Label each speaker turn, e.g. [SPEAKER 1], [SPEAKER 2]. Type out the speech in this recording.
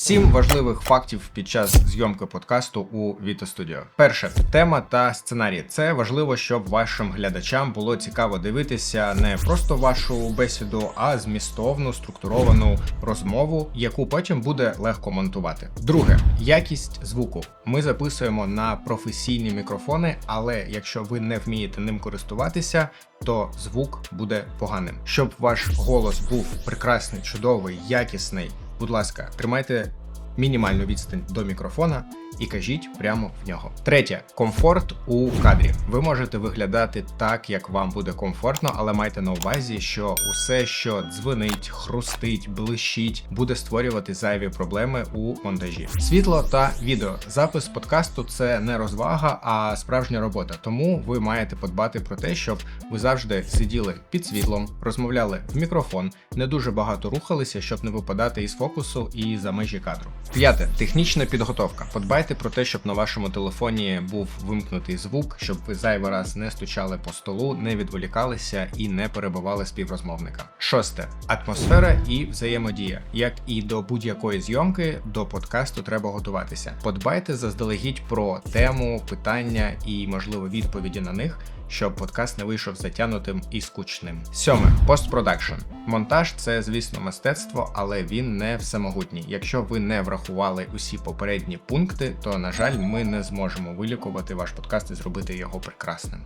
[SPEAKER 1] Сім важливих фактів під час зйомки подкасту у Vita Studio. Перше тема та сценарій. Це важливо, щоб вашим глядачам було цікаво дивитися не просто вашу бесіду, а змістовну структуровану розмову, яку потім буде легко монтувати. Друге якість звуку. Ми записуємо на професійні мікрофони, але якщо ви не вмієте ним користуватися, то звук буде поганим. Щоб ваш голос був прекрасний, чудовий, якісний. Будь ласка, тримайте мінімальну відстань до мікрофона і кажіть прямо в нього. Третє комфорт у кадрі. Ви можете виглядати так, як вам буде комфортно, але майте на увазі, що усе, що дзвонить, хрустить, блищить, буде створювати зайві проблеми у монтажі. Світло та відео. Запис подкасту це не розвага, а справжня робота. Тому ви маєте подбати про те, щоб ви завжди сиділи під світлом, розмовляли в мікрофон, не дуже багато рухалися, щоб не випадати із фокусу і за межі кадру. П'яте технічна підготовка. Подбайте про те, щоб на вашому телефоні був вимкнутий звук, щоб ви зайвий раз не стучали по столу, не відволікалися і не перебивали співрозмовника. Шосте атмосфера і взаємодія. Як і до будь-якої зйомки, до подкасту треба готуватися. Подбайте заздалегідь про тему, питання і, можливо, відповіді на них. Щоб подкаст не вийшов затягнутим і скучним. Сьоме постпродакшн. Монтаж це, звісно, мистецтво, але він не всемогутній. Якщо ви не врахували усі попередні пункти, то на жаль, ми не зможемо вилікувати ваш подкаст і зробити його прекрасним.